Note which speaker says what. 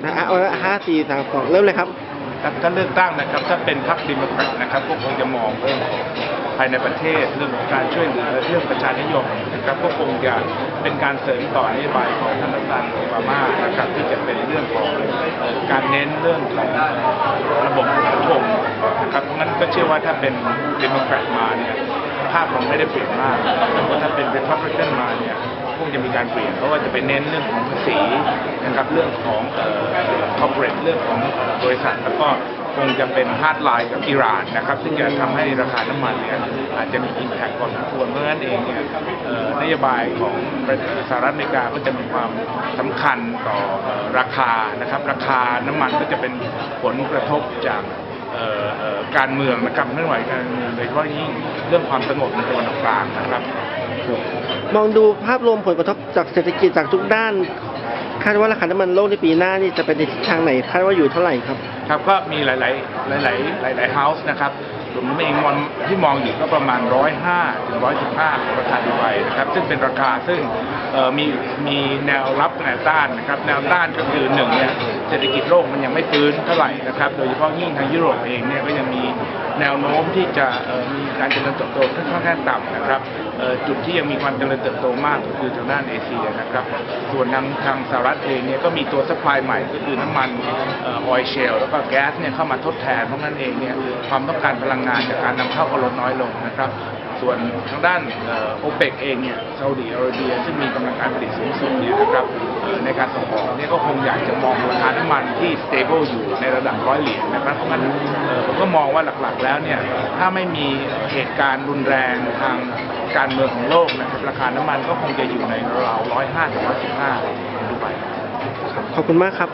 Speaker 1: นะฮะเอาละห้าสี่สามสองเริ่มเลยครับ
Speaker 2: ครับถ้าเลือกตั้งนะครับ ถ้าเป็นพรรคดิโมแครตนะครับก็คงจะมองเรื่องของภายในประเทศเรื่องของการช่วยเหลือเรื่องประชานิยมนะครับก็คงจะเป็นการเสริมต่อนโยบายของท่านประธานโอบามานะครับที่จะเป็นเรื่องของการเน้นเรื่องของระบบสังคมนะครับเพราะงั้นก็เชื่อว่าถ้าเป็นดิโมแครตมาเนี่ยภาพคงไม่ได้เปลี่ยนมากแต่ว่าถ้าเป็นเป็นพรรคริกันมาเนี่ย คงจะมีการเปลี่ยนเพราะว่าจะไปเน้นเรื่องของภาษีนะครับเรื่องของเอ่อ corporate เรื่องของบริษัท แล้วก็คงจะเป็นฮาร์ดไลน์กับอิหร่านนะครับซึ่งจะทำให้ราคาน้ำมันเนี่ยอาจจะมีอิมแพคพอสมควรเพราะนั้นเองเนี่ยนโยบายของสหรัฐอเมริกาก็จะมีความสำคัญต่อราคานะครับราคาน้ำมันก็จะเป็นผลกระทบจากการเมืองนะครับไม่ไหวการเมืองโดยเฉพาะยิ่งเรื่องความสงบในตะวันออกกลางนะครับ
Speaker 1: มองดูภาพรวมผลกระทบจากเศรษฐกิจจากทุกด้าน คาดว่าราคาน้ำมันโลกในปีหน้านี่จะเป็นในทิศทางไหนคาดว่าอยู่เท่าไหร่ครับ
Speaker 2: ครับก็มีหลาย ๆ หลาย ๆ หลาย ๆ เฮาส์นะครับผมเองมองที่มองอยู่ก็ประมาณ 105ถึง115ของราคาดูไบนะครับ ซึ่งเป็นราคาซึ่งมีมีแนวรับแนวต้านนะครับ แนวต้านก็คือหนึ่งเนี่ยเศรษฐกิจโลกมันยังไม่ฟื้นเท่าไหร่นะครับ โดยเฉพาะยิ่งทางยุโรปเองเนี่ยก็ยังมีแนวโน้มที่จะมีการเจริญเติบโตค่อนข้างต่ำนะครับ จุดที่ยังมีความเจริญเติบโตมากก็คือทางด้านเอเชียนะครับ ส่วนทางทางสหรัฐเองเนี่ยก็มีตัวซัพพลายใหม่ก็คือน้ำมันออยเชลแล้วก็แก๊สเนี่ยเข้ามาทดแทนเพราะนั้นเองเนี่ยความต้องการพลังงานจากการนำเข้าก็ลดน้อยลงนะครับส่วนทางด้านโอเปกเองเนี่ยซาอุดีอาระเบียซึ่งมีกำลังการผลิตสูงสุดเนี่ยนะครับ ในการส่งออกเนี่ยก็คงอยากจะมองราคาน้ำมันที่ stable อยู่ในระดับร้อยเหรียญนะครับเพราะงั้นผมก็มองว่าหลักๆ แล้วเนี่ยถ้าไม่มีเหตุการณ์รุนแรงทางการเมืองของโลกนะครับราคาน้ำมันก็คงจะอยู่ในราวร้อยห้าถึงร้อยสิบห้าดูไป
Speaker 1: ขอบคุณมากครับ